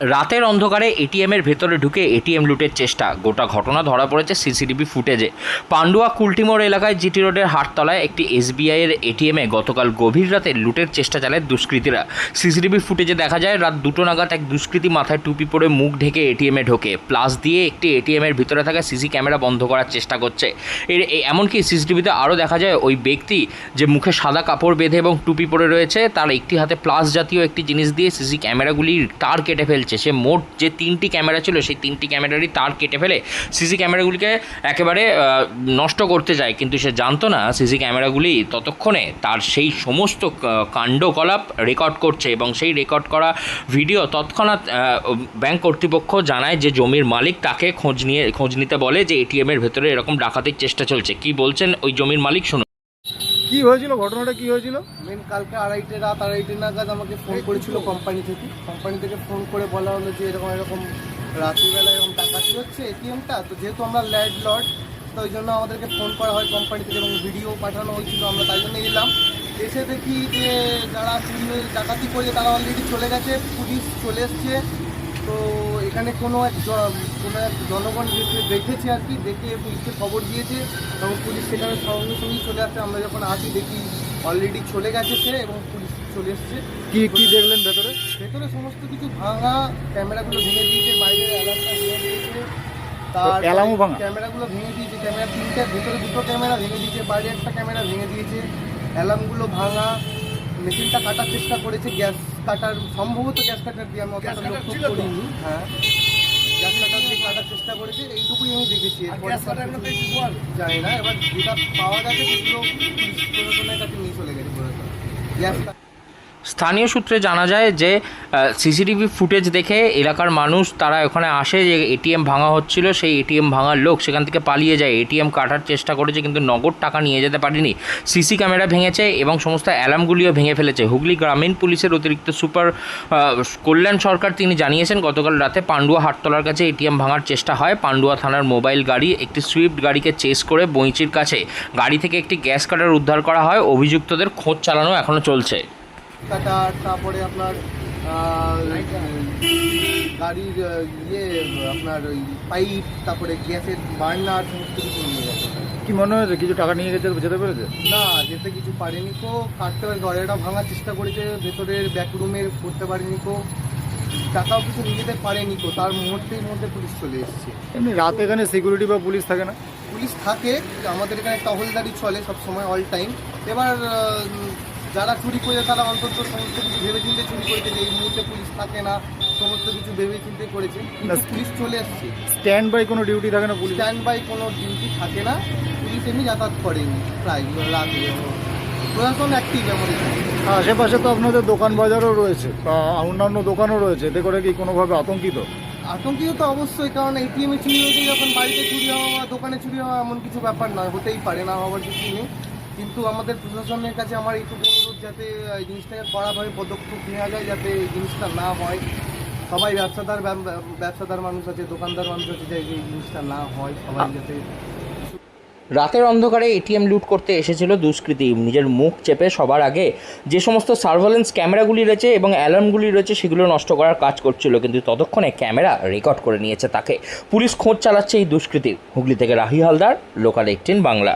রাতের অন্ধকারে এটিএমের ভেতরে ঢুকে এটিএম লুটের চেষ্টা। গোটা ঘটনা ধরা পড়েছে সিসিটিভি ফুটেজে। পান্ডুয়া কুলটিমোড় এলাকায় জিটি রোডের হাটতলায় একটি এসবিআই এর এটিএমে গতকাল গভীর রাতে লুটের চেষ্টা চালায় দুষ্কৃতীরা। সিসিটিভি ফুটেজে দেখা যায়, রাত দুটো নাগাদ এক দুষ্কৃতী মাথায় টুপি পরে মুখ ঢেকে এটিএমে ঢোকে। প্লাস দিয়ে একটি এটিএমের ভিতরে থাকা সিসি ক্যামেরা বন্ধ করার চেষ্টা করছে। এর এমনকি সিসিটিভিতে আরও দেখা যায়, ওই ব্যক্তি যে মুখে সাদা কাপড় বেঁধে এবং টুপি পরে রয়েছে, তার একটি হাতে প্লাস জাতীয় একটি জিনিস দিয়ে সিসি ক্যামেরাগুলির তার কেটে ফেলছে। সে মোট যে তিনটি ক্যামেরা ছিল, সেই তিনটি ক্যামেরারই তার কেটে ফেলে সিসি ক্যামেরাগুলিকে একেবারে নষ্ট করতে যায়। কিন্তু সে জানতো না সিসি ক্যামেরাগুলি ততক্ষণে তার সেই সমস্ত কাণ্ডকলাপ রেকর্ড করছে এবং সেই রেকর্ড করা ভিডিও তৎক্ষণাৎ ব্যাংক কর্তৃপক্ষ জানায় যে জমির মালিক তাকে খোঁজ নিয়ে, খোঁজ নিতে বলে যে এটিএমের ভেতরে এরকম ডাকাতির চেষ্টা চলছে। কি বলছেন ওই জমির মালিক? শুনুন। কি হয়েছিল? ঘটনাটা কি হয়েছিল? মেন কালকে আড়াইটে রাত, আড়াইটে নাগাদ আমাকে ফোন করেছিল কোম্পানি থেকে। কোম্পানি থেকে ফোন করে বলা হলো যে এরকম এরকম রাত্রিবেলা এরকম ডাকাতি হচ্ছে এটিএমটা তো যেহেতু আমরা ল্যান্ড লর্ড তো ওই জন্য আমাদেরকে ফোন করা হয় কোম্পানি থেকে এবং ভিডিও পাঠানো হয়েছিল, আমরা তাই জন্য এলাম। এসে দেখি যে যারা ডাকাতি করেছে, তারা অলরেডি চলে গেছে, পুলিশ চলে এসছে। তো এখানে কোনো এক কোনো এক জনগণ দেখে দেখেছে আর কি দেখে পুলিশকে খবর দিয়েছে এবং পুলিশ সেখানে সঙ্গে সঙ্গেই চলে আসছে আমরা যখন আসি দেখি অলরেডি চলে গেছে সে এবং পুলিশ চলে এসছে। কি কি দেখলেন ভেতরে? ভেতরে সমস্ত কিছু ভাঙা ক্যামেরাগুলো ভেঙে দিয়েছে বাইরের অ্যালার্মটা ভেঙে দিয়েছে। তার অ্যালার্মও ভাঙা? ক্যামেরাগুলো ভেঙে দিয়েছে ক্যামেরা তিনটে ভেতরে দুটো ক্যামেরা ভেঙে দিয়েছে বাইরে একটা ক্যামেরা ভেঙে দিয়েছে। অ্যালার্মগুলো ভাঙা মেশিনটা কাটার চেষ্টা করেছে গ্যাস কাটার সম্ভবত গ্যাস কাটার দিয়ে আমি অতটা লক্ষ্য করিনি। হ্যাঁ। গ্যাস কাটার দিয়ে কাটার চেষ্টা করেছি এইটুকুই আমি দেখেছি। জানি না। এবার যেটা পাওয়া গেছে সেগুলো পুলিশ প্রশাসনের কাছে নিয়ে চলে গেছে গ্যাস স্থানীয় সূত্রে জানা যায় যে সিসিটিভি ফুটেজ দেখে এলাকার মানুষ, তারা ওখানে আসে যে এটিএম ভাঙা হচ্ছিল, সেই এটিএম ভাঙার লোক সেখান থেকে পালিয়ে যায়। এটিএম কাটার চেষ্টা করেছে, কিন্তু নগদ টাকা নিয়ে যেতে পারেনি। সিসি ক্যামেরা ভেঙেছে এবং সমস্ত অ্যালার্মগুলিও ভেঙে ফেলেছে। হুগলি গ্রামীণ পুলিশের অতিরিক্ত সুপার কল্যাণ সরকার তিনি জানিয়েছেন, গতকাল রাতে পান্ডুয়া হাটতলার কাছে এটিএম ভাঙার চেষ্টা হয়। পান্ডুয়া থানার মোবাইল গাড়ি একটি সুইফট গাড়িকে চেস করে বইচির কাছে। গাড়ি থেকে একটি গ্যাস কাটার উদ্ধার করা হয়। অভিযুক্তদের খোঁজ চালানো এখনও চলছে। কাটার তারপরে আপনার গাড়ির ইয়ে আপনার ওই পাইপ তারপরে গ্যাসের বার্নার সমস্ত কিছু নিয়ে গেছে। কি মনে হয়েছে? কিছু টাকা নিয়ে গেছে যেতে পেরেছে? না যেতে কিছু পারেনি কো কাটতে পারে দরজাটা ভাঙার চেষ্টা করেছে ভেতরের ব্যাকরুমে করতে পারেনি কো টাকাও কিছু নিয়ে যেতে পারেনি কো তার মুহূর্তের মধ্যে পুলিশ চলে এসেছে। এমনি রাতে এখানে সিকিউরিটি বা পুলিশ থাকে না? পুলিশ থাকে আমাদের এখানে টহলদারি চলে সব সময় অল টাইম এবার যারা চুরি করে তারা অন্তত সমস্ত কিছু ভেবে চিন্তে চুরি করেছে যে এই মুহূর্তে পুলিশ থাকে না সমস্ত কিছু ভেবে চিন্তে করেছে। পুলিশ চলে আসছে। স্ট্যান্ড বাই কোনো ডিউটি থাকে না পুলিশ? স্ট্যান্ড বাই কোনো ডিউটি থাকে না। পুলিশ এমনি যাতায়াত করেনি প্রায় রাতে প্রশাসন অ্যাক্টিভ। আশেপাশে তো আপনাদের দোকান বাজারও রয়েছে অন্যান্য দোকানও রয়েছে এতে করে কি কোনোভাবে আতঙ্কিত? আতঙ্কিত তো অবশ্যই কারণ এটিএমে চুরি হয়েছে যখন বাড়িতে চুরি হওয়া বা দোকানে চুরি হওয়া এমন কিছু ব্যাপার নয় হতেই পারে না হওয়ার কিছু নেই। কিন্তু আমাদের প্রশাসনের কাছে আমার এইটুকু অনুরোধ যাতে এই জিনিসটাকে কড়াভাবে পদক্ষেপ নেওয়া যায় যাতে এই জিনিসটা না হয়। সবাই ব্যবসাদার ব্যব- ব্যবসাদার মানুষ আছে দোকানদার মানুষ আছে যে এই জিনিসটা না হয় সবাই যাতে রাতের অন্ধকারে এটিএম লুট করতে এসেছিল দুষ্কৃতী। নিজের মুখ চেপে সবার আগে যে সমস্ত সার্ভেলেন্স ক্যামেরাগুলি রয়েছে এবং অ্যালার্মগুলি রয়েছে সেগুলো নষ্ট করার কাজ করছিল কিন্তু ততক্ষণে ক্যামেরা রেকর্ড করে নিয়েছে তাকে। পুলিশ খোঁজ চালাচ্ছে এই দুষ্কৃতীর হুগলি থেকে রাহি হালদার লোকাল এইটিন বাংলা